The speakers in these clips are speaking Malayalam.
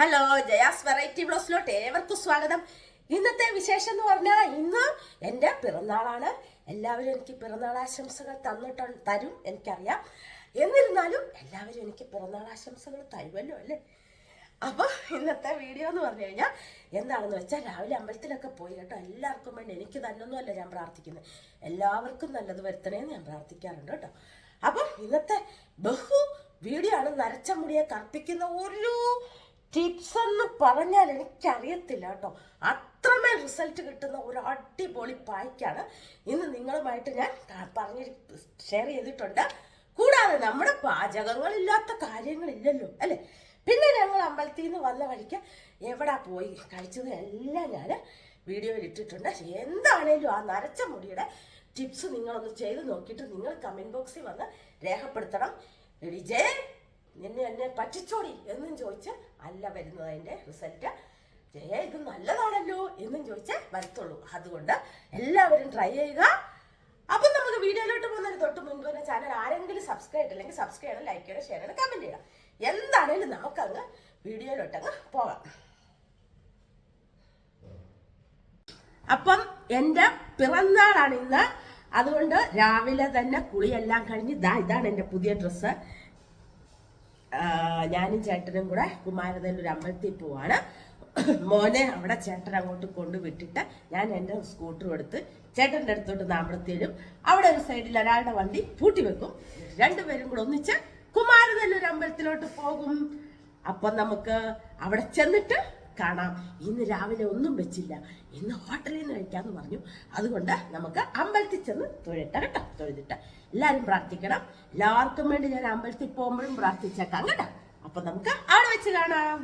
ഹലോ ജയാസ് വെറൈറ്റി ബ്ലോസിലോട്ട് ഏവർക്കും സ്വാഗതം. ഇന്നത്തെ വിശേഷം എന്ന് പറഞ്ഞാൽ ഇന്ന് എന്റെ പിറന്നാളാണ്. എല്ലാവരും എനിക്ക് പിറന്നാൾ ആശംസകൾ തന്നിട്ട് തരും എനിക്കറിയാം. എന്നിരുന്നാലും എല്ലാവരും എനിക്ക് പിറന്നാൾ ആശംസകൾ തരുമല്ലോ അല്ലേ? അപ്പോൾ ഇന്നത്തെ വീഡിയോ എന്ന് പറഞ്ഞു കഴിഞ്ഞാൽ എന്താണെന്ന് വെച്ചാൽ രാവിലെ അമ്പലത്തിലൊക്കെ പോയി കേട്ടോ. എല്ലാവർക്കും വേണ്ടി എനിക്ക് തന്നൊന്നുമല്ല ഞാൻ പ്രാർത്ഥിക്കുന്നത്. എല്ലാവർക്കും നല്ലത് വരുത്തണേന്ന് ഞാൻ പ്രാർത്ഥിക്കാറുണ്ട് കേട്ടോ. അപ്പം ഇന്നത്തെ ബഹു വീഡിയോ ആണ്. നരച്ച മുടിയെ കർപ്പിക്കുന്ന ഒരു ടിപ്സ് എന്ന് പറഞ്ഞാൽ എനിക്കറിയത്തില്ല കേട്ടോ. അത്രമേൽ റിസൾട്ട് കിട്ടുന്ന ഒരു അടിപൊളി പായ്ക്കാണ് ഇന്ന് നിങ്ങളുമായിട്ട് ഞാൻ പറഞ്ഞ് ഷെയർ ചെയ്തിട്ടുണ്ട്. കൂടാതെ നമ്മുടെ പാചകങ്ങളില്ലാത്ത കാര്യങ്ങളില്ലല്ലോ അല്ലേ? പിന്നെ ഞങ്ങൾ അമ്പലത്തിൽ നിന്ന് വന്ന വഴിക്ക് എവിടെ പോയി കഴിച്ചത് എല്ലാം ഞാൻ വീഡിയോയിൽ ഇട്ടിട്ടുണ്ട്. എന്താണേലും ആ നരച്ച മുടിയുടെ ടിപ്സ് നിങ്ങളൊന്ന് ചെയ്ത് നോക്കിയിട്ട് നിങ്ങൾ കമന്റ് ബോക്സിൽ വന്ന് രേഖപ്പെടുത്തണം. വിജയ് നിന്നെ എന്നെ പറ്റിച്ചോടി എന്നും ചോദിച്ച് അല്ല വരുന്നത് അതിന്റെ റിസൾട്ട് ജയ ഇത് നല്ലതാണല്ലോ എന്നും ചോദിച്ച് വരത്തുള്ളൂ. അതുകൊണ്ട് എല്ലാവരും ട്രൈ ചെയ്യുക. അപ്പം നമുക്ക് വീഡിയോയിലോട്ട് പോകുന്നതിന് തൊട്ട് മുൻപ് തന്നെ ചാനൽ ആരെങ്കിലും സബ്സ്ക്രൈബ് ചെയ്തിട്ടില്ലെങ്കിൽ സബ്സ്ക്രൈബ് ചെയ്യണം ലൈക്ക് ചെയ്യണം ഷെയർ ചെയ്യണം കമന്റ് ചെയ്യണം. എന്താണേലും നമുക്കങ്ങ് വീഡിയോയിലോട്ടങ്ങ് പോകാം. അപ്പം എന്റെ പിറന്നാളാണ് ഇന്ന്. അതുകൊണ്ട് രാവിലെ തന്നെ കുളിയെല്ലാം കഴിഞ്ഞ് ഇതാ ഇതാണ് എന്റെ പുതിയ ഡ്രസ്സ് ഞാനും ചേട്ടനും കൂടെ കുമാരനല്ലൂർ അമ്പലത്തിൽ പോവാണ്. മോനെ അവിടെ ചേട്ടൻ അങ്ങോട്ട് കൊണ്ടുവിട്ടിട്ട് ഞാൻ എന്റെ സ്കൂട്ടർ എടുത്ത് ചേട്ടന്റെ അടുത്തോട്ട് നാമ്പളത്തേലും അവിടെ ഒരു സൈഡിൽ ഒരാളുടെ വണ്ടി പൂട്ടി വെക്കും. രണ്ടുപേരും കൂടെ ഒന്നിച്ച് കുമാരനല്ലൂർ അമ്പലത്തിലോട്ട് പോകും. അപ്പം നമുക്ക് അവിടെ ചെന്നിട്ട് കാണാം. ഇന്ന് രാവിലെ ഒന്നും വെച്ചില്ല. ഇന്ന് ഹോട്ടലിൽ നിന്ന് കഴിക്കാമെന്ന് പറഞ്ഞു. അതുകൊണ്ട് നമുക്ക് അമ്പലത്തിൽ ചെന്ന് തൊഴിട്ട കേട്ടോ തൊഴുതിട്ട്. എല്ലാവരും പ്രാർത്ഥിക്കണം. എല്ലാവർക്കും വേണ്ടി ഞാൻ അമ്പലത്തിൽ പോകുമ്പോഴും പ്രാർത്ഥിച്ചേക്കാം കേട്ടോ. അപ്പൊ നമുക്ക് അവിടെ വെച്ച് കാണാം.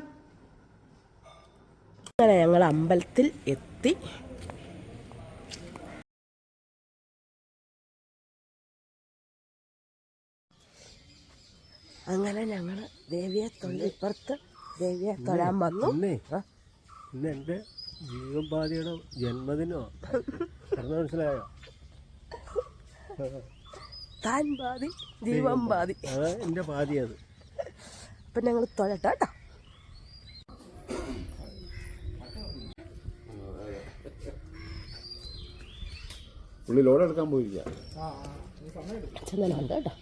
അങ്ങനെ ഞങ്ങൾ അമ്പലത്തിൽ എത്തി. അങ്ങനെ ഞങ്ങൾ ദേവിയെ തൊണ്ടിപ്പുറത്ത് ദേവിയെ തൊഴാൻ വന്നു. ഇന്നേ എന്റെ ജീവപാതിയുടെ ജന്മദിനോ മനസ്സിലായോ? താൻ ബാധി ജീവൻ ബാധി എന്റെ പാതി. അത് അപ്പൊ ഞങ്ങൾ തൊഴട്ടെ കേട്ടോ. പുള്ളി ലോഡ് എടുക്കാൻ പോയിരിക്കാം ചന്ദനമുണ്ട് കേട്ടോ.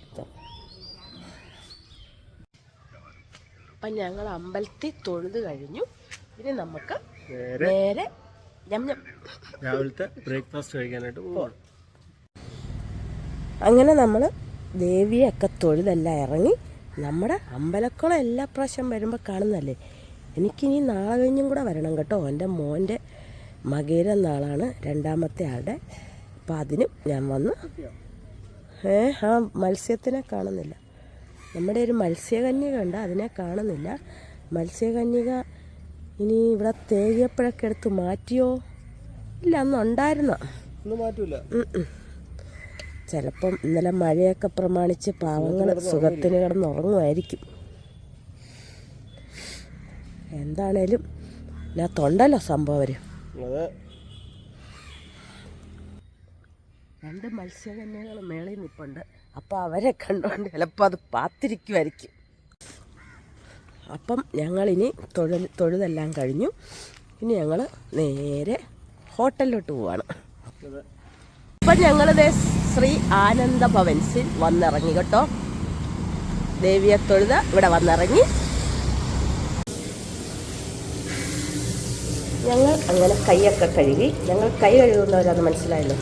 അപ്പം ഞങ്ങൾ അമ്പലത്തിൽ തൊഴുത് കഴിഞ്ഞു. ഇനി നമുക്ക് നേരെ. രാവിലത്തെ ബ്രേക്ക്ഫാസ്റ്റ് കഴിക്കാനായിട്ട് പോകണം അങ്ങനെ നമ്മൾ ദേവിയൊക്കെ തൊഴുതെല്ലാം ഇറങ്ങി നമ്മുടെ അമ്പലക്കുളം എല്ലാ പ്രാവശ്യം വരുമ്പോൾ കാണുന്നതല്ലേ? എനിക്കിനി നാളെ കഴിഞ്ഞും കൂടെ വരണം കേട്ടോ. എന്റെ മോന്റെ മകേര നാളാണ് രണ്ടാമത്തെ ആളുടെ. അപ്പം അതിനും ഞാൻ വന്ന് ഏ ആ മത്സ്യത്തിനെ കാണുന്നില്ല. നമ്മുടെ ഒരു മത്സ്യകന്യക ഉണ്ട് അതിനെ കാണുന്നില്ല. മത്സ്യകന്യക ഇനി ഇവിടെ തേകിയപ്പോഴൊക്കെ എടുത്ത് മാറ്റിയോ? ഇല്ല അന്ന് ഉണ്ടായിരുന്നോ. ചിലപ്പം ഇന്നലെ മഴയൊക്കെ പ്രമാണിച്ച് പാവങ്ങൾ സുഖത്തിന് കിടന്നുറങ്ങുമായിരിക്കും എന്താണേലും ഇതിനകത്തുണ്ടല്ലോ സംഭവം അവർ. രണ്ട് മത്സ്യകന്യകൾ മേളയിൽ നിൽപ്പുണ്ട് അപ്പോൾ അവരെ കണ്ടുകൊണ്ട് ചിലപ്പോൾ അത് പാത്തിരിക്കുമായിരിക്കും അപ്പം ഞങ്ങളിനി തൊഴിൽ തൊഴുതെല്ലാം കഴിഞ്ഞു. ഇനി ഞങ്ങൾ നേരെ ഹോട്ടലിലോട്ട് പോവാണ്. അപ്പം ഞങ്ങളിതേ ശ്രീ ആനന്ദ ഭവൻസിൽ വന്നിറങ്ങി കേട്ടോ. ദേവിയെ തൊഴുത് ഇവിടെ വന്നിറങ്ങി. ഞങ്ങൾ അങ്ങനെ കൈയൊക്കെ കഴുകി ഞങ്ങൾ കൈ കഴുകുന്നവരാന്ന് മനസ്സിലായല്ലോ?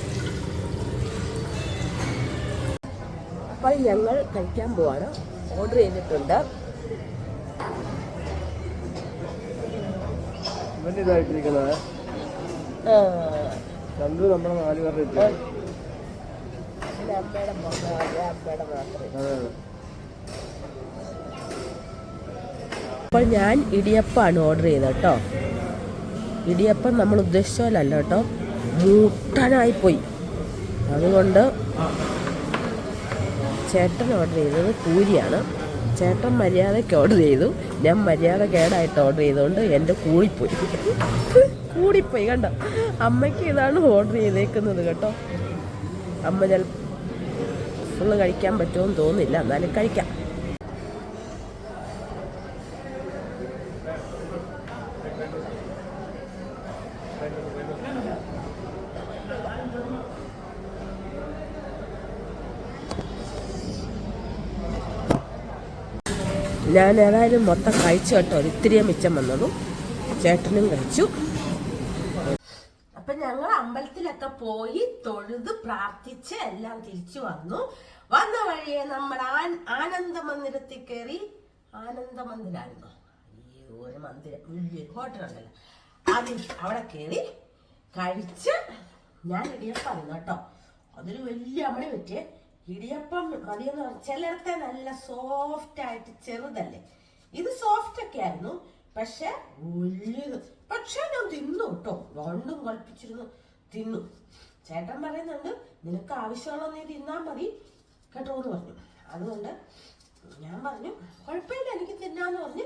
അപ്പോൾ ഞങ്ങൾ കഴിക്കാൻ പോവാണ്. ഓർഡർ ചെയ്തിട്ടുണ്ട്. ചന്ദ്രു നമ്മുടെ നാല് പേരുടെ ഇട്ട് പിന്നെ അമ്മയുടെ മകൾ അമ്മയുടെ മാത്രമേ അതെ അതെ. അപ്പോൾ ഞാൻ ഇടിയപ്പമാണ് ഓർഡർ ചെയ്തത് കേട്ടോ. ഇടിയപ്പം നമ്മൾ ഉദ്ദേശിച്ച പോലല്ല കേട്ടോ. മൂട്ടനായി പോയി. അതുകൊണ്ട് ചേട്ടൻ ഓർഡർ ചെയ്തത് പൂരിയാണ്. ചേട്ടൻ മര്യാദയ്ക്ക് ഓർഡർ ചെയ്തു. ഞാൻ മര്യാദ കേടായിട്ട് ഓർഡർ ചെയ്തുകൊണ്ട് എന്റെ കൂടിപ്പോയി. കൂടിപ്പോയി കണ്ടോ? അമ്മയ്ക്ക് ഇതാണ് ഓർഡർ ചെയ്തേക്കുന്നത് കേട്ടോ. അമ്മ ചില ഫുള്ള് കഴിക്കാൻ പറ്റുമെന്ന് തോന്നുന്നില്ല. എന്നാലും കഴിക്കാം. ഞാൻ ഏതായാലും മൊത്തം കഴിച്ചു കേട്ടോ. ഒരിത്തിരിയെ മിച്ചം വന്നതും ചേട്ടനും കഴിച്ചു. അപ്പൊ ഞങ്ങൾ അമ്പലത്തിലൊക്കെ പോയി തൊഴുത് പ്രാർത്ഥിച്ച് എല്ലാം തിരിച്ചു വന്നു. വന്ന വഴിയെ നമ്മൾ ആനന്ദ മന്ദിരത്തിൽ കയറി ആനന്ദ മന്ദിരായിരുന്നു ഈ ഒരു മന്ദിരം. വലിയ ഹോട്ടലുണ്ടല്ലോ അവിടെ കയറി കഴിച്ച് ഞാൻ ഇടിയപ്പം ആയിരുന്നു കേട്ടോ. അതൊരു വലിയ അമ്മണി പറ്റിയേ. ഇടിയപ്പം പറഞ്ഞാൽ ചിലർക്ക് നല്ല സോഫ്റ്റ് ആയിട്ട് ചെറുതല്ലേ. ഇത് സോഫ്റ്റ് ഒക്കെ ആയിരുന്നു. പക്ഷെ വലിയത് പക്ഷെ ഞാൻ തിന്നു കേട്ടോ. രണ്ടും കളിപ്പിച്ചിരുന്നു തിന്നു. ചേട്ടൻ പറയുന്നുണ്ട് നിനക്ക് ആവശ്യമുള്ള നീ തിന്നാൻ മതി. കേട്ടോ എന്ന് പറഞ്ഞു. അതുകൊണ്ട് ഞാൻ പറഞ്ഞു കുഴപ്പമില്ല എനിക്ക് തിന്നാന്ന് പറഞ്ഞ്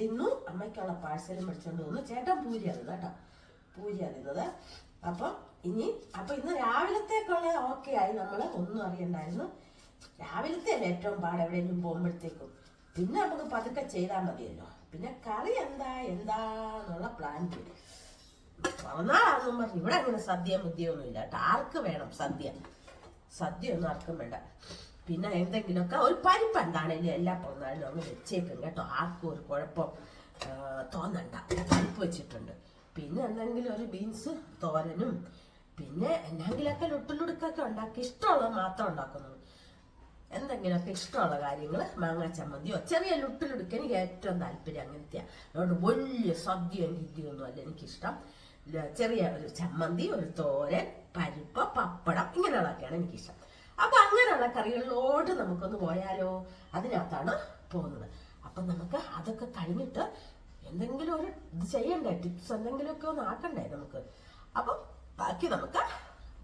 തിന്നു. അമ്മയ്ക്കുള്ള പാഴ്സലും മേടിച്ചോണ്ട് വന്നു. ചേട്ടൻ പൂരിയാണ് കേട്ടോ. പൂരിയാണ് തിന്നത് അപ്പം ഇനി അപ്പൊ ഇന്ന് രാവിലത്തേക്കുള്ള ഓക്കെ ആയി. നമ്മൾ ഒന്നും അറിയണ്ടായിരുന്നു. രാവിലത്തെ ഏറ്റവും പാട് എവിടെയെങ്കിലും പോകുമ്പോഴത്തേക്കും. പിന്നെ നമുക്ക് പതുക്കെ ചെയ്താൽ മതിയല്ലോ. പിന്നെ കറി എന്താ എന്താന്നുള്ള പ്ലാൻ ചെയ്തു. പിറന്നാളാന്നും പറഞ്ഞു. ഇവിടെ അങ്ങനെ സദ്യ മുദ്യയൊന്നും ഇല്ല കേട്ടോ. ആർക്ക് വേണം സദ്യ? സദ്യ ഒന്നും ആർക്കും വേണ്ട. പിന്നെ എന്തെങ്കിലുമൊക്കെ ഒരു പരിപ്പ് എന്താണെങ്കിലും എല്ലാ പിറന്നാളിലും അങ്ങ് വെച്ചേക്കും കേട്ടോ. ആർക്കും ഒരു കുഴപ്പം തോന്നണ്ട. പരിപ്പ് വെച്ചിട്ടുണ്ട്. പിന്നെ എന്തെങ്കിലും ഒരു ബീൻസ് തോരനും പിന്നെ എന്തെങ്കിലുമൊക്കെ ലുട്ടുലുടുക്കൊക്കെ ഉണ്ടാക്കി ഇഷ്ടമുള്ളത് മാത്രം ഉണ്ടാക്കുന്നുള്ളൂ എന്തെങ്കിലുമൊക്കെ ഇഷ്ടമുള്ള കാര്യങ്ങൾ മാങ്ങ ചമ്മന്തിയോ? ചെറിയ ലുട്ടിലുടുക്ക് എനിക്ക് ഏറ്റവും താല്പര്യം അങ്ങനത്തെയാണ് അതുകൊണ്ട് വലിയ സദ്യയും ഗിദ്യയൊന്നും അല്ല എനിക്കിഷ്ടം. ചെറിയ ഒരു ചമ്മന്തി ഒരു തോരൻ പരിപ്പ് പപ്പടം ഇങ്ങനെയുള്ളതൊക്കെയാണ് എനിക്കിഷ്ടം. അപ്പൊ അങ്ങനെയുള്ള കറികളിലോട്ട് നമുക്കൊന്ന് പോയാലോ? അതിനകത്താണ് പോകുന്നത്. അപ്പൊ നമുക്ക് അതൊക്കെ കഴിഞ്ഞിട്ട് എന്തെങ്കിലും ഒരു ഇത് ചെയ്യണ്ടേ? ടിപ്സ് എന്തെങ്കിലുമൊക്കെ ഒന്ന് ആക്കണ്ടേ നമുക്ക്? അപ്പം ബാക്കി നമുക്ക്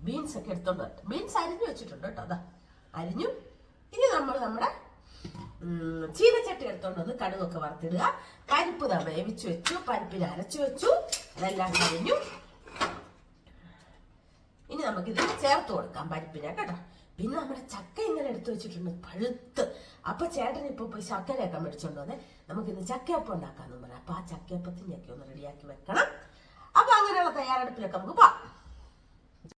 ബീൻസ് ഒക്കെ എടുത്തോണ്ട് ബീൻസ് അരിഞ്ഞു വെച്ചിട്ടുണ്ട് കേട്ടോ അതാ അരിഞ്ഞു. ഇനി നമ്മൾ നമ്മുടെ ചീനച്ചട്ടി എടുത്തോണ്ട് വന്ന് കടുകൊക്കെ വറുത്തിടുക. പരിപ്പ് ദാ വേവിച്ച് വെച്ചു പരിപ്പിന് അരച്ചു വെച്ചു. അതെല്ലാം കഴിഞ്ഞു. ഇനി നമുക്കിത് ചേർത്ത് കൊടുക്കാം പരിപ്പിനെ കേട്ടോ. പിന്നെ നമ്മുടെ ചക്ക ഇങ്ങനെ എടുത്തു വെച്ചിട്ടുണ്ട് പഴുത്ത്. അപ്പൊ ചേട്ടൻ ഇപ്പൊ പോയി ശർക്കരയൊക്കെ മേടിച്ചോണ്ട് വന്നേ. നമുക്കിന്ന് ചക്കയപ്പം ഉണ്ടാക്കാന്ന് പറയാം. അപ്പൊ ആ ചക്കയപ്പത്തിന്റെ ഒക്കെ ഒന്ന് റെഡിയാക്കി വെക്കണം. അപ്പൊ അങ്ങനെയുള്ള തയ്യാറെടുപ്പിലൊക്കെ നമുക്ക് പോവാം.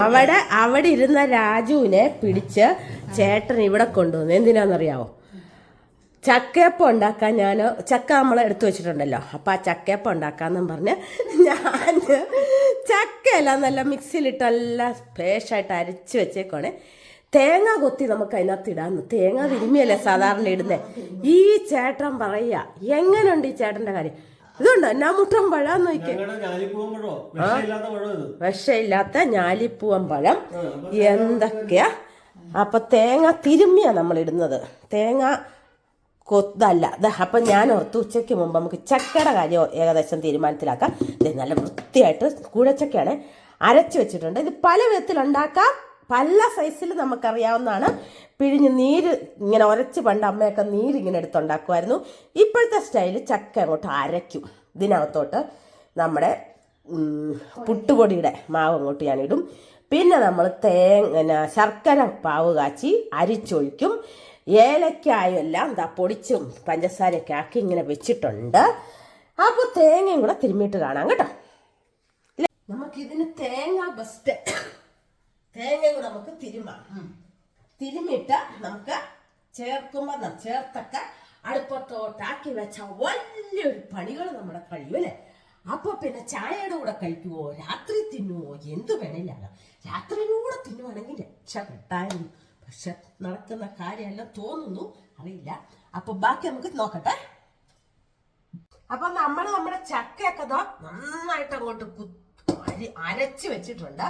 അവിടെ അവിടെ ഇരുന്ന രാജുവിനെ പിടിച്ച് ചേട്ടൻ ഇവിടെ കൊണ്ടുവന്നു. എന്തിനാണെന്നറിയാവോ ചക്കയപ്പം ഉണ്ടാക്കാൻ ഞാൻ ചക്ക നമ്മൾ എടുത്തു വെച്ചിട്ടുണ്ടല്ലോ. അപ്പം ആ ചക്കയപ്പം ഉണ്ടാക്കാന്നും പറഞ്ഞ് ഞാൻ ചക്കയെല്ലാം നല്ല മിക്സിയിലിട്ടെല്ലാം പേഷായിട്ട് അരച്ച് വെച്ചേക്കോണേ തേങ്ങ കൊത്തി നമുക്ക് അതിനകത്ത് ഇടാന്ന്. തേങ്ങ തിരുമ്മിയല്ലേ സാധാരണ ഇടുന്നേ? ഈ ചേട്ടൻ പറയുക എങ്ങനെയുണ്ട് ഈ ചേട്ടന്റെ കാര്യം? ഇതുണ്ടോ? എന്നാ മുട്ടം പഴം വിഷയില്ലാത്ത ഞാലിപ്പൂവൻ പഴം. എന്തൊക്കെയാ? അപ്പൊ തേങ്ങ തിരുമ്മിയാ നമ്മൾ ഇടുന്നത് തേങ്ങ കൊത്തല്ല. അപ്പം ഞാൻ ഓർത്ത് ഉച്ചയ്ക്ക് മുമ്പ് നമുക്ക് ചക്കയുടെ കാര്യം ഏകദേശം തീരുമാനത്തിലാക്കാം. ഇത് നല്ല വൃത്തിയായിട്ട് കൂടച്ചക്കയാണ് അരച്ച് വെച്ചിട്ടുണ്ട്. ഇത് പല വിധത്തിൽ ഉണ്ടാക്കാം പല സൈസിൽ നമുക്കറിയാവുന്നതാണ്. പിഴിഞ്ഞ് നീര് ഇങ്ങനെ ഉരച്ച് പണ്ട് അമ്മയൊക്കെ നീര് ഇങ്ങനെ എടുത്തുണ്ടാക്കുമായിരുന്നു ഇപ്പോഴത്തെ സ്റ്റൈൽ ചക്ക അങ്ങോട്ട് അരയ്ക്കും. ഇതിനകത്തോട്ട് നമ്മുടെ പുട്ടുപൊടിയുടെ മാവ് അങ്ങോട്ട് ഞാനിടും. പിന്നെ നമ്മൾ തേങ്ങ ശർക്കര പാവ് കാച്ചി അരിച്ചൊഴിക്കും. ഏലക്കായും എല്ലാം എന്താ പൊടിച്ചും പഞ്ചസാരയൊക്കെ ആക്കി ഇങ്ങനെ വെച്ചിട്ടുണ്ട്. അപ്പോൾ തേങ്ങയും കൂടെ തിരുമ്മിയിട്ട് കാണാം കേട്ടോ. നമുക്കിതിന് തേങ്ങ ബെസ്റ്റ് തേങ്ങയും കൂടെ നമുക്ക് തിരുമാം തിരുമിട്ട് നമുക്ക് ചേർക്കുമ്പോൾ ചേർത്തക്ക അടുപ്പത്തോട്ടാക്കി വെച്ച വലിയൊരു പണികൾ നമ്മുടെ കഴിയും അല്ലേ? അപ്പൊ പിന്നെ ചായയുടെ കൂടെ കഴിക്കുവോ? രാത്രി തിന്നുവോ? എന്ത് വേണേലും രാത്രിയിലൂടെ തിന്നുവാണെങ്കിൽ രക്ഷ കിട്ടായിരുന്നു പക്ഷെ നടക്കുന്ന കാര്യമെല്ലാം തോന്നുന്നു അറിയില്ല. അപ്പൊ ബാക്കി നമുക്ക് നോക്കട്ടെ. അപ്പൊ നമ്മൾ നമ്മുടെ ചക്കയൊക്കെ നന്നായിട്ട് അങ്ങോട്ട് അരച്ചു അരി- അരച്ച് വെച്ചിട്ടുണ്ട്.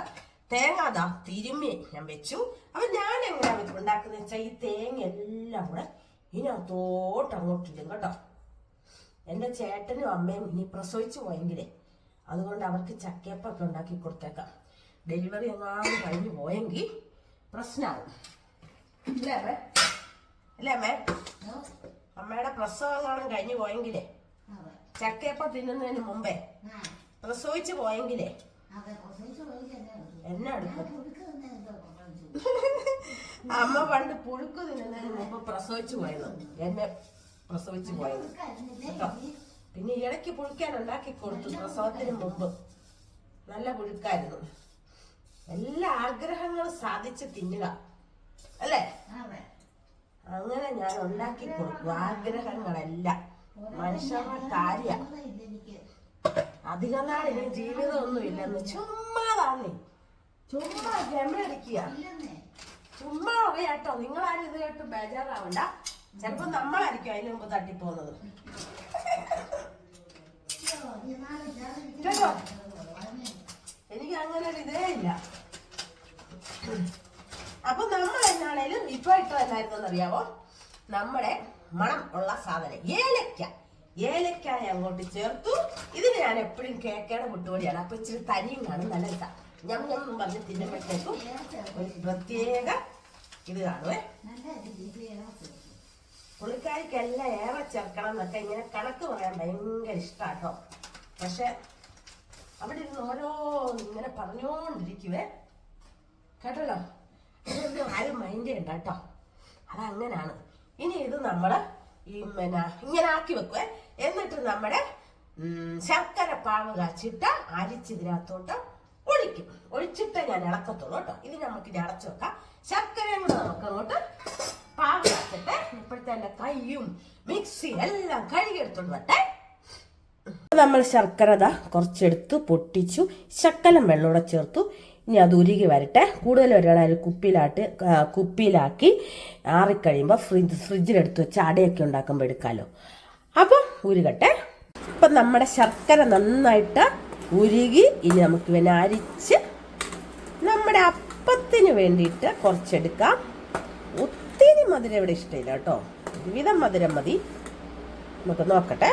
തേങ്ങ അതാ തിരുമ്മി. ഞാൻ വെച്ചു. അപ്പൊ ഞാൻ എങ്ങനെയാണ് ഇത് ഉണ്ടാക്കുന്നത് വെച്ചാൽ ഈ തേങ്ങ എല്ലാം കൂടെ ഇതിനകത്തോട്ട് അങ്ങോട്ട് ഇടും കേട്ടോ. എന്റെ ചേട്ടനും അമ്മയും ഇനി പ്രസവിച്ചു പോയെങ്കിലേ അതുകൊണ്ട് അവർക്ക് ചക്കയപ്പൊക്കെ ഉണ്ടാക്കി കൊടുത്തേക്കാം. ഡെലിവറി എങ്ങാനും കഴിഞ്ഞു പോയെങ്കിൽ പ്രശ്നമാകും അല്ലേ അമ്മേ? അല്ലേ അമ്മേ? അമ്മയുടെ പ്രസവം എങ്ങാനും കഴിഞ്ഞു പോയെങ്കിലേ ചക്കയപ്പം തിന്നുന്നതിന് മുമ്പേ പ്രസവിച്ചു പോയെങ്കിലേ എന്നെ എടുക്കും അമ്മ പണ്ട് പുഴുക്ക് തിന്നുന്നതിന് മുമ്പ് പ്രസവിച്ചു പോയത്. എന്നെ പ്രസവിച്ചു പോയത്. പിന്നെ ഇടയ്ക്ക് പുഴുക്കാൻ ഉണ്ടാക്കി കൊടുത്തു പ്രസവത്തിന് മുമ്പ്. നല്ല പുഴുക്കായിരുന്നു. എല്ലാ ആഗ്രഹങ്ങളും സാധിച്ച് തിന്നുക. അല്ലേ? അങ്ങനെ ഞാൻ ഉണ്ടാക്കി കൊടുക്കും ആഗ്രഹങ്ങളെല്ലാം. മനുഷ്യരുടെ കാര്യ. അധികം ജീവിതം ജീവിതമൊന്നും ഇല്ലെന്ന് ചുമ്മാതാന്നേ. ചുമ്മാ ഗമയടിക്കുക ചുമ്മാ അറിയാട്ടോ നിങ്ങളാരും ഇത് കേട്ട് ബേജാറാവണ്ട. ചിലപ്പോ നമ്മളായിരിക്കും അതിന് മുമ്പ് തട്ടിപ്പോകുന്നത് എനിക്ക് അങ്ങനെ ഒരു ഇതേ ഇല്ല. അപ്പൊ നമ്മൾ എന്നാണേലും ഇപ്പൊ ഇട്ടോ അറിയാവോ നമ്മുടെ മണം ഉള്ള സാധനം. ഏലക്ക. ഏലക്ക ഞാൻ അങ്ങോട്ട് ചേർത്തു. ഇതിന് ഞാൻ എപ്പോഴും കേക്കയുടെ മുട്ടുപൊടിയാണ്. അപ്പൊ ഇച്ചിരി തനിയും കാണും. നല്ല ഞാൻ ഞാൻ പറഞ്ഞ് തിന്നുമ്പോഴത്തേക്കും ഒരു പ്രത്യേക ഇത് കാണുവേ. പുള്ളിക്കാരിക്കെല്ലാം ഏറെ ചേർക്കണം എന്നൊക്കെ ഇങ്ങനെ കണക്ക് പറയാൻ ഭയങ്കര ഇഷ്ടാട്ടോ. പക്ഷെ അവിടെ ഇരുന്ന് ഓരോ ഇങ്ങനെ പറഞ്ഞോണ്ടിരിക്കുവേ കേട്ടല്ലോ? ആരും മൈൻഡ് ചെയ്യണ്ട കേട്ടോ. അതങ്ങനാണ്. ഇനി ഇത് നമ്മൾ ഈ പിന്നെ ഇങ്ങനെ ആക്കി വെക്കുവേ. എന്നിട്ട് നമ്മുടെ ശർക്കര പാവ് കാച്ചിട്ട് അരിച്ചിതിനകത്തോട്ട് ഒഴിക്കും. ഒഴിച്ചിട്ട് ഞാൻ ഇളക്കത്തുള്ളൂ കേട്ടോ. ഇത് നമുക്ക് ഇനി അടച്ചു വെക്കാം. ശർക്കരയും കൂടെ നമുക്ക് അങ്ങോട്ട് പാവ് കാച്ചിട്ട് ഇപ്പോഴത്തെ എന്റെ കൈയും മിക്സി എല്ലാം കഴുകിയെടുത്തോണ്ട് വട്ടെ നമ്മൾ ശർക്കര കുറച്ചെടുത്ത് പൊട്ടിച്ചു. ശക്കലം വെള്ളൂടെ ചേർത്തു. ഇനി അത് ഉരുകി വരട്ടെ. കൂടുതൽ ഒരാൾ കുപ്പിയിലാട്ട് കുപ്പിയിലാക്കി ആറിക്കഴിയുമ്പോൾ ഫ്രിഡ്ജ് ഫ്രിഡ്ജിലെടുത്ത് വെച്ച് അടയൊക്കെ ഉണ്ടാക്കുമ്പോൾ എടുക്കാമല്ലോ അപ്പം ഉരുകട്ടെ. അപ്പം നമ്മുടെ ശർക്കര നന്നായിട്ട് ഉരുകി ഇനി നമുക്ക് ഇവനെ അരിച്ച് നമ്മുടെ അപ്പത്തിന് വേണ്ടിയിട്ട് കുറച്ചെടുക്കാം. ഒത്തിരി മധുരം ഇവിടെ ഇഷ്ടമില്ല കേട്ടോ. ഒരുവിധം മധുരം മതി. നമുക്ക് നോക്കട്ടെ.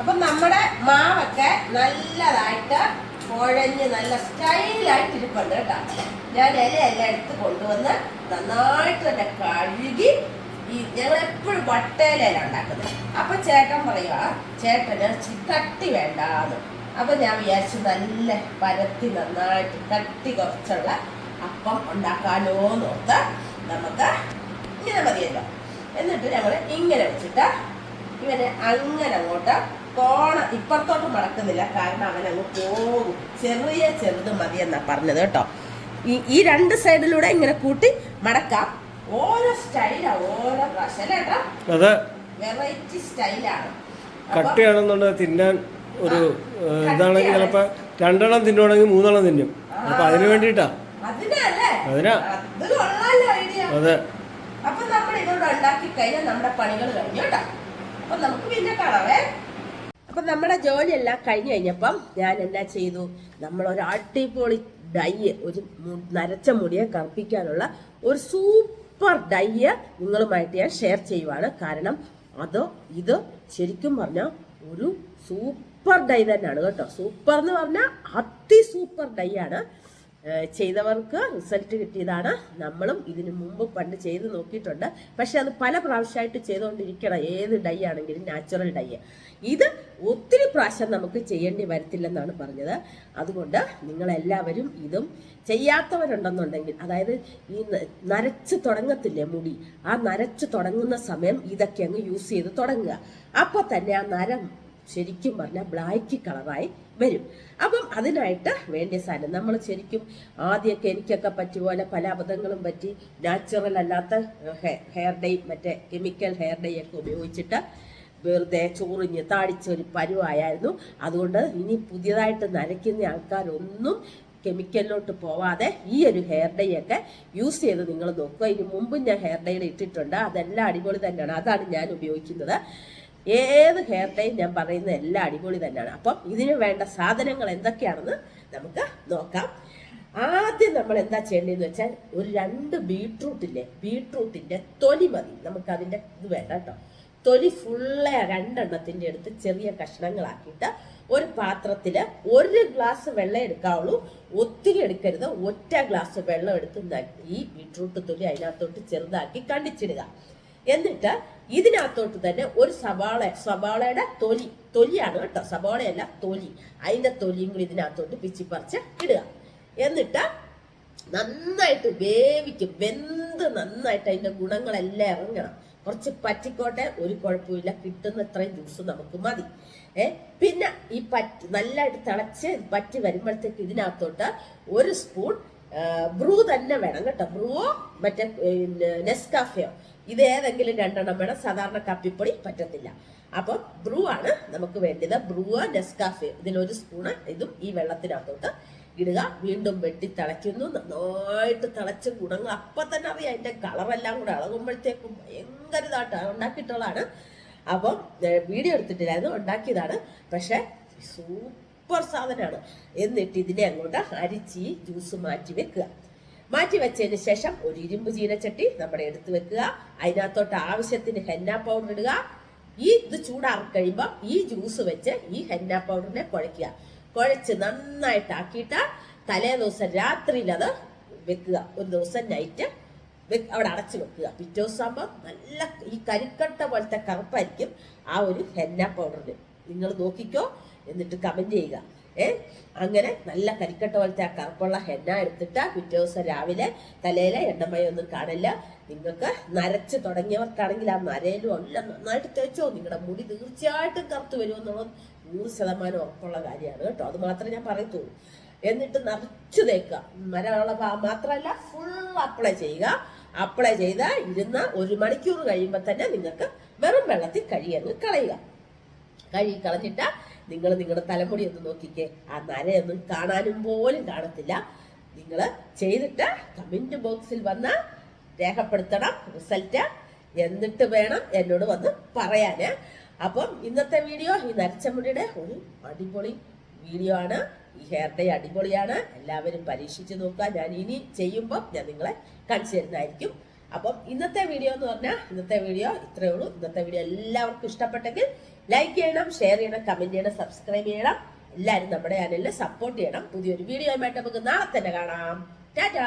അപ്പം നമ്മുടെ മാവൊക്കെ നല്ലതായിട്ട് കുഴഞ്ഞ് നല്ല സ്റ്റൈലായിട്ട് ഇരിപ്പുണ്ട് കേട്ടോ. ഞാൻ ഇലയെല്ലാം എടുത്ത് കൊണ്ടുവന്ന് നന്നായിട്ട് തന്നെ കഴുകി ഈ ഞങ്ങൾ എപ്പോഴും വട്ടയിലാണ് ഉണ്ടാക്കുന്നത്. അപ്പൊ ചേട്ടൻ പറയുക ചേട്ടന് തട്ടി വേണ്ടാന്ന്. അപ്പൊ ഞാൻ വിചാരിച്ചു നല്ല പരത്തി നന്നായിട്ട് കട്ടി കുറച്ചുള്ള അപ്പം ഉണ്ടാക്കാനോന്ന് ഓർത്ത് നമുക്ക് ഇങ്ങനെ മതിയല്ലോ. എന്നിട്ട് ഞങ്ങൾ ഇങ്ങനെ വെച്ചിട്ട് ഇവനെ അങ്ങനെ അങ്ങോട്ട് കോണ ഇപ്പുറത്തോട്ട് മടക്കുന്നില്ല. കാരണം അവൻ അങ്ങ് പോകും. ചെറിയ ചെറുത് മതി എന്നാ പറഞ്ഞത് കേട്ടോ. ഈ ഈ രണ്ട് സൈഡിലൂടെ ഇങ്ങനെ കൂട്ടി മടക്കാം. ഓരോ സ്റ്റൈലാ ഓരോ പ്രാവശ്യം അതെ. വെറൈറ്റി സ്റ്റൈലാണ്. കട്ടിയാണെന്നുണ്ടെങ്കിൽ തിന്നാൻ ഒരു ഇതാണെങ്കിൽ ചിലപ്പോ രണ്ടെണ്ണം തിന്നുവാണെങ്കിൽ മൂന്നെണ്ണം തിന്നും. അപ്പൊ അതിനു വേണ്ടിട്ടാ അതിനാ അത് അപ്പൊ നമ്മൾ ഇതോടെ ഉണ്ടാക്കി കഴിഞ്ഞാൽ നമ്മുടെ പണികൾ കഴിഞ്ഞു കേട്ടോ. അപ്പൊ നമുക്ക് പിന്നെ കാണാവേ. അപ്പൊ നമ്മുടെ ജോലിയെല്ലാം കഴിഞ്ഞു കഴിഞ്ഞപ്പം ഞാൻ എന്നാ ചെയ്തു? നമ്മൾ ഒരു അടിപൊളി ഡൈ ഒരു നരച്ച മുടിയെ കറുപ്പിക്കാനുള്ള ഒരു സൂപ്പർ ഡൈ നിങ്ങളുമായിട്ട് ഞാൻ ഷെയർ ചെയ്യുവാണ്. കാരണം അത് ഇത് ശരിക്കും പറഞ്ഞ ഒരു സൂപ്പർ ഡൈ തന്നെയാണ് കേട്ടോ. സൂപ്പർ എന്ന് പറഞ്ഞാൽ അതി സൂപ്പർ ഡൈ ആണ്. ചെയ്തവർക്ക് റിസൾട്ട് കിട്ടിയതാണ്. നമ്മളും ഇതിനു മുമ്പ് പണ്ട് ചെയ്ത് നോക്കിയിട്ടുണ്ട്. പക്ഷെ അത് പല പ്രാവശ്യമായിട്ട് ചെയ്തുകൊണ്ടിരിക്കണം ഏത് ഡൈ ആണെങ്കിലും നാച്ചുറൽ ഡൈ. ഇത് ഒത്തിരി പ്രാവശ്യം നമുക്ക് ചെയ്യേണ്ടി വരത്തില്ലെന്നാണ് പറഞ്ഞത്. അതുകൊണ്ട് നിങ്ങളെല്ലാവരും ഇതും ചെയ്യാത്തവരുണ്ടെന്നുണ്ടെങ്കിൽ അതായത് ഈ നരച്ചു തുടങ്ങത്തില്ലേ മുടി? ആ നരച്ച് തുടങ്ങുന്ന സമയം ഇതൊക്കെ അങ്ങ് യൂസ് ചെയ്ത് തുടങ്ങുക. അപ്പോൾ തന്നെ ആ നരം ശരിക്കും പറഞ്ഞാൽ ബ്ലാക്ക് കളറായി വരും. അപ്പം അതിനായിട്ട് വേണ്ട സാധനം നമ്മൾ ശരിക്കും ആദ്യമൊക്കെ എനിക്കൊക്കെ പറ്റിയ പോലെ പല അബദ്ധങ്ങളും പറ്റി നാച്ചുറൽ അല്ലാത്ത ഹെയർ ഡൈ മറ്റേ കെമിക്കൽ ഹെയർ ഡൈ ഒക്കെ ഉപയോഗിച്ചിട്ട് വെറുതെ ചോറിഞ്ഞ് താടിച്ചൊരു പരുവായിരുന്നു. അതുകൊണ്ട് ഇനി പുതിയതായിട്ട് നരയ്ക്കുന്ന ആൾക്കാരൊന്നും കെമിക്കലിലോട്ട് പോവാതെ ഈ ഒരു ഹെയർ ഡൈ ഒക്കെ യൂസ് ചെയ്ത് നിങ്ങൾ നോക്കുക. ഇനി മുമ്പും ഞാൻ ഹെയർ ഡൈയിൽ ഇട്ടിട്ടുണ്ട്. അതെല്ലാം അടിപൊളി തന്നെയാണ്. അതാണ് ഞാൻ ഉപയോഗിക്കുന്നത്. ഏത് ഹെയർ ടൈം ഞാൻ പറയുന്നത് എല്ലാം അടിപൊളി തന്നെയാണ്. അപ്പം ഇതിന് വേണ്ട സാധനങ്ങൾ എന്തൊക്കെയാണെന്ന് നമുക്ക് നോക്കാം. ആദ്യം നമ്മൾ എന്താ ചെയ്യേണ്ടതെന്ന് വെച്ചാൽ ഒരു രണ്ട് ബീട്രൂട്ടില്ലേ ബീട്രൂട്ടിന്റെ തൊലി മതി. നമുക്ക് അതിന്റെ ഇത് വേണ്ട കേട്ടോ. തൊലി ഫുള്ള് രണ്ടെണ്ണത്തിന്റെ അടുത്ത് ചെറിയ കഷ്ണങ്ങളാക്കിയിട്ട് ഒരു പാത്രത്തിൽ ഒരു ഗ്ലാസ് വെള്ളം എടുക്കാവുള്ളൂ. ഒത്തിരി എടുക്കരുത്. ഒറ്റ ഗ്ലാസ് വെള്ളം എടുത്ത് ഈ ബീട്രൂട്ട് തൊലി അതിനകത്തോട്ട് ചെറുതാക്കി കണ്ടിച്ചിടുക. എന്നിട്ട് ഇതിനകത്തോട്ട് തന്നെ ഒരു സവാള സവാളയുടെ തൊലി തൊലിയാണ് കേട്ടോ സവാളയല്ല തൊലി. അതിന്റെ തൊലിയും കൂടി ഇതിനകത്തോട്ട് പിച്ചിപ്പറിച്ച് ഇടുക. എന്നിട്ട് നന്നായിട്ട് വേവിക്കും. വെന്ത് നന്നായിട്ട് അതിന്റെ ഗുണങ്ങളെല്ലാം ഇറങ്ങണം. കുറച്ച് പറ്റിക്കോട്ടെ ഒരു കുഴപ്പമില്ല. കിട്ടുന്ന ഇത്രയും ജ്യൂസ് നമുക്ക് മതി. ഏ പിന്നെ ഈ പറ്റി നല്ലതായിട്ട് തിളച്ച് പറ്റി വരുമ്പോഴത്തേക്ക് ഇതിനകത്തോട്ട് ഒരു സ്പൂൺ ബ്രൂ തന്നെ വേണം കേട്ടോ. ബ്രൂവോ മറ്റേ നെസ്കാഫയോ. ഇത് ഏതെങ്കിലും രണ്ടെണ്ണം വേണം. സാധാരണ കപ്പിപ്പൊടി പറ്റത്തില്ല. അപ്പോൾ ബ്രൂ ആണ് നമുക്ക് വേണ്ടത്. ബ്രൂവ ഡെസ്കാഫെ ഇതിലൊരു സ്പൂണ് ഇതും ഈ വെള്ളത്തിനകത്തോട്ട് ഇടുക. വീണ്ടും വെട്ടി തിളയ്ക്കുന്നു നന്നായിട്ട് തിളച്ച് ഗുണങ്ങൾ അപ്പം തന്നെ അറിയാം അതിന്റെ കളറെല്ലാം കൂടെ ഇളകുമ്പോഴത്തേക്കും ഭയങ്കര ഇതായിട്ട് ഉണ്ടാക്കിയിട്ടുള്ളതാണ്. അപ്പം വീഡിയോ എടുത്തിട്ടില്ലായിരുന്നു. ഉണ്ടാക്കിയതാണ്. പക്ഷെ സൂപ്പർ സാധനമാണ്. എന്നിട്ട് ഇതിനെ അങ്ങോട്ട് അരിച്ച് ജ്യൂസ് മാറ്റി വെക്കുക. മാറ്റി വെച്ചതിന് ശേഷം ഒരു ഇരുമ്പ് ചീനച്ചട്ടി നമ്മുടെ എടുത്തു വെക്കുക. അതിനകത്തോട്ട് ആവശ്യത്തിന് ഹെന്ന പൗഡർ ഇടുക. ഈ ഇത് ചൂടാറി കഴിയുമ്പോൾ ഈ ജ്യൂസ് വെച്ച് ഈ ഹെന്ന പൗഡറിനെ കുഴയ്ക്കുക. കുഴച്ച് നന്നായിട്ടാക്കിയിട്ട് തലേ ദിവസം രാത്രിയിൽ അത് വെക്കുക. ഒരു ദിവസം നൈറ്റ് അവിടെ അടച്ചു വെക്കുക. പിറ്റേ ദിവസം ആകുമ്പോൾ നല്ല ഈ കരിക്കട്ട പോലത്തെ കറുപ്പായിരിക്കും ആ ഒരു ഹെന്ന പൗഡറിന്. നിങ്ങൾ നോക്കിക്കോ. എന്നിട്ട് കമന്റ് ചെയ്യുക. ഏ? അങ്ങനെ നല്ല കരിക്കട്ട പോലത്തെ ആ കറുപ്പുള്ള ഹെന്ന എടുത്തിട്ട് പിറ്റേ ദിവസം രാവിലെ തലയിലെ എണ്ണമയൊന്നും കാണില്ല. നിങ്ങൾക്ക് നരച്ച് തുടങ്ങിയവർക്കാണെങ്കിൽ ആ നരയിലും എല്ലാം നന്നായിട്ട് തേച്ചോ. നിങ്ങളുടെ മുടി തീർച്ചയായിട്ടും കറുത്ത് വരുമെന്നുള്ളത് നൂറ് ശതമാനം ഉറപ്പുള്ള കാര്യമാണ് കേട്ടോ. അത് മാത്രമേ ഞാൻ പറയത്തുള്ളൂ. എന്നിട്ട് നിറച്ചു തേക്കുക. മരമുള്ള മാത്രമല്ല ഫുൾ അപ്ലൈ ചെയ്യുക. അപ്ലൈ ചെയ്ത് ഇരുന്ന ഒരു മണിക്കൂർ കഴിയുമ്പോൾ തന്നെ നിങ്ങൾക്ക് വെറും വെള്ളത്തിൽ കഴുകിയങ്ങ് കളയുക. കഴുകി കളഞ്ഞിട്ട് നിങ്ങൾ നിങ്ങളുടെ തലമുടി ഒന്ന് നോക്കിക്കേ. ആ നരയൊന്നും കാണാനും പോലും കാണത്തില്ല. നിങ്ങൾ ചെയ്തിട്ട് കമന്റ് ബോക്സിൽ വന്ന് രേഖപ്പെടുത്തണം റിസൾട്ട് എന്നിട്ട് വേണം എന്നോട് വന്ന് പറയാന്. അപ്പം ഇന്നത്തെ വീഡിയോ ഈ നരച്ചമുടിയുടെ ഒരു അടിപൊളി വീഡിയോ ആണ്. ഈ ഹെയർ ഡേ അടിപൊളിയാണ്. എല്ലാവരും പരീക്ഷിച്ച് നോക്കുക. ഞാൻ ഇനി ചെയ്യുമ്പോൾ ഞാൻ നിങ്ങളെ കാണിച്ചു തരുന്നതായിരിക്കും. അപ്പം ഇന്നത്തെ വീഡിയോ എന്ന് പറഞ്ഞാൽ ഇന്നത്തെ വീഡിയോ ഇത്രയേ ഉള്ളൂ. ഇന്നത്തെ വീഡിയോ എല്ലാവർക്കും ഇഷ്ടപ്പെട്ടെങ്കിൽ ലൈക്ക് ചെയ്യണം ഷെയർ ചെയ്യണം കമന്റ് ചെയ്യണം സബ്സ്ക്രൈബ് ചെയ്യണം. എല്ലാവരും നമ്മുടെ ചാനലിൽ സപ്പോർട്ട് ചെയ്യണം. പുതിയൊരു വീഡിയോ ആയിട്ട് നമുക്ക് നാളെ തന്നെ കാണാം. ടാറ്റാ!